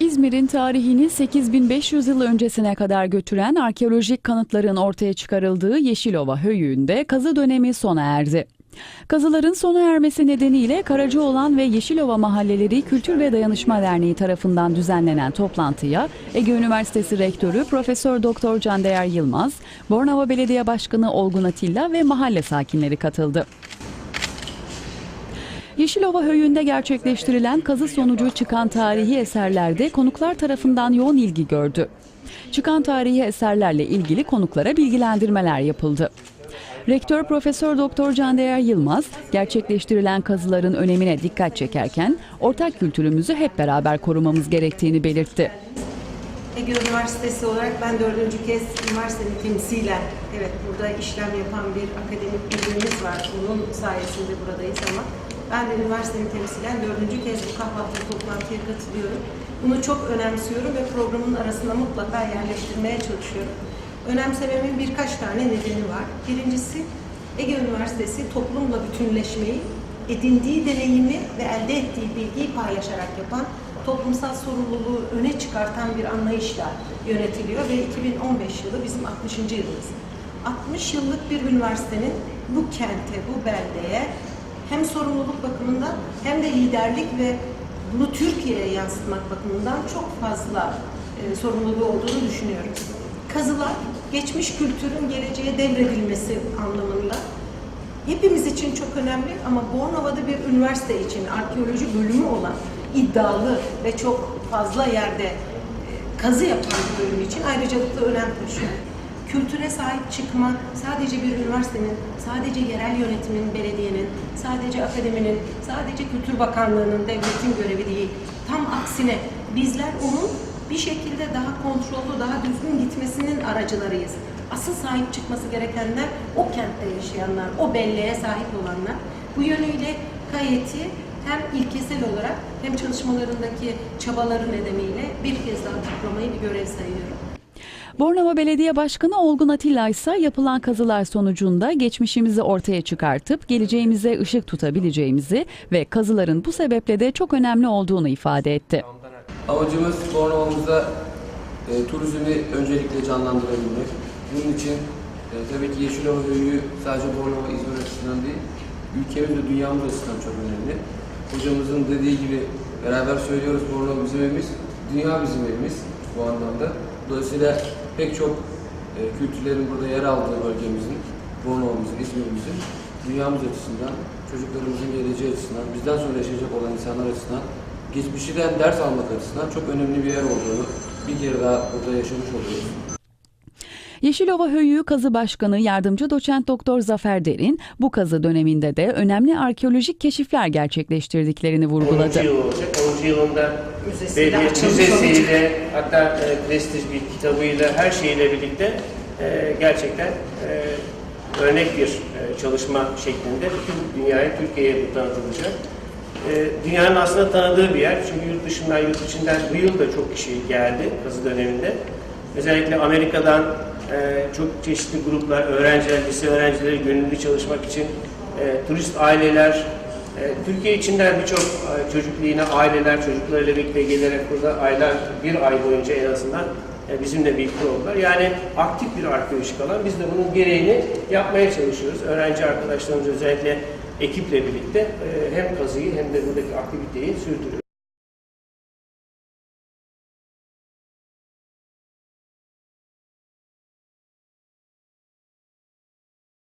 İzmir'in tarihini 8500 yıl öncesine kadar götüren arkeolojik kanıtların ortaya çıkarıldığı Yeşilova Höyüğü'nde kazı dönemi sona erdi. Kazıların sona ermesi nedeniyle Karacaoğlan ve Yeşilova Mahalleleri Kültür ve Dayanışma Derneği tarafından düzenlenen toplantıya Ege Üniversitesi Rektörü Profesör Doktor Candeyer Yılmaz, Bornova Belediye Başkanı Olgun Atilla ve mahalle sakinleri katıldı. Yeşilova Höyü'nde gerçekleştirilen kazı sonucu çıkan tarihi eserlerde konuklar tarafından yoğun ilgi gördü. Çıkan tarihi eserlerle ilgili konuklara bilgilendirmeler yapıldı. Rektör Profesör Doktor Candeyer Yılmaz gerçekleştirilen kazıların önemine dikkat çekerken ortak kültürümüzü hep beraber korumamız gerektiğini belirtti. Ege Üniversitesi olarak ben dördüncü kez üniversitenin temsilen, evet burada işlem yapan bir akademik birliğimiz var. Onun sayesinde buradayız ama ben de üniversitenin temsilen dördüncü kez bu kahvaltı toplantıya katılıyorum. Bunu çok önemsiyorum ve programın arasında mutlaka yerleştirmeye çalışıyorum. Önemsememin birkaç tane nedeni var. Birincisi Ege Üniversitesi toplumla bütünleşmeyi, edindiği deneyimi ve elde ettiği bilgiyi paylaşarak yapan toplumsal sorumluluğu öne çıkartan bir anlayışla yönetiliyor ve 2015 yılı bizim 60. yılımız. 60 yıllık bir üniversitenin bu kente, bu beldeye hem sorumluluk bakımından hem de liderlik ve bunu Türkiye'ye yansıtmak bakımından çok fazla e, sorumluluğu olduğunu düşünüyorum. Kazılar, geçmiş kültürün geleceğe devredilmesi anlamında hepimiz için çok önemli ama Bornova'da bir üniversite için arkeoloji bölümü olan iddialı ve çok fazla yerde e, kazı yapan bir bölüm için ayrıcalıklı önem taşıyor. Kültüre sahip çıkmak sadece bir üniversitenin, sadece yerel yönetimin, belediyenin, sadece akademinin, sadece Kültür Bakanlığı'nın, devletin görevi değil. Tam aksine bizler onun bir şekilde daha kontrollü, daha düzgün gitmesinin aracılarıyız. Asıl sahip çıkması gerekenler o kentte yaşayanlar, o belleğe sahip olanlar. Bu yönüyle gayeti hem ilkesel olarak hem çalışmalarındaki çabaları nedeniyle bir kez daha kutlamayı bir görev sayıyorum. Bornova Belediye Başkanı Olgun Atilla ise yapılan kazılar sonucunda geçmişimizi ortaya çıkartıp geleceğimize ışık tutabileceğimizi ve kazıların bu sebeple de çok önemli olduğunu ifade etti. Amacımız Bornova'mızda e, turizmi öncelikle canlandırabilmek. Bunun için e, tabii ki Yeşilova Höyüğü sadece Bornova, İzmir açısından değil, ülkemiz ve dünyamız açısından çok önemli. Hocamızın dediği gibi beraber söylüyoruz Bornova bizim evimiz, dünya bizim evimiz bu anlamda. Dolayısıyla pek çok e, kültürlerin burada yer aldığı bölgemizin, Bornova'mızın, İzmir'imizin dünyamız açısından, çocuklarımızın geleceği açısından, bizden sonra yaşayacak olan insanlar açısından geçmişten ders almak açısından çok önemli bir yer olduğunu bir kere daha burada yaşamış oluyoruz. Yeşilova Höyüğü Kazı Başkanı Yardımcı Doçent Doktor Zafer Derin bu kazı döneminde de önemli arkeolojik keşifler gerçekleştirdiklerini 10. vurguladı. yıl olacak. 10. yılında Müzesiyle müzesiyle hatta e, prestij bir kitabıyla her şeyle birlikte e, gerçekten e, örnek bir e, çalışma şeklinde bütün dünyaya, Türkiye'ye bu tanıtılacak. E, dünyanın aslında tanıdığı bir yer. Çünkü yurt dışından, yurt içinden bu yıl da çok kişi geldi kazı döneminde. Özellikle Amerika'dan e, çok çeşitli gruplar, öğrenciler, lise öğrencileri gönüllü çalışmak için e, turist aileler, e, Türkiye içinden birçok e, çocuklu yine aileler, çocuklarıyla birlikte gelerek burada aylar, bir ay boyunca en azından e, bizimle birlikte oldular. Yani aktif bir arkeolojik alan. Biz de bunun gereğini yapmaya çalışıyoruz. Öğrenci arkadaşlarımız özellikle ekiple birlikte e, hem kazıyı hem de buradaki aktiviteyi sürdürüyoruz.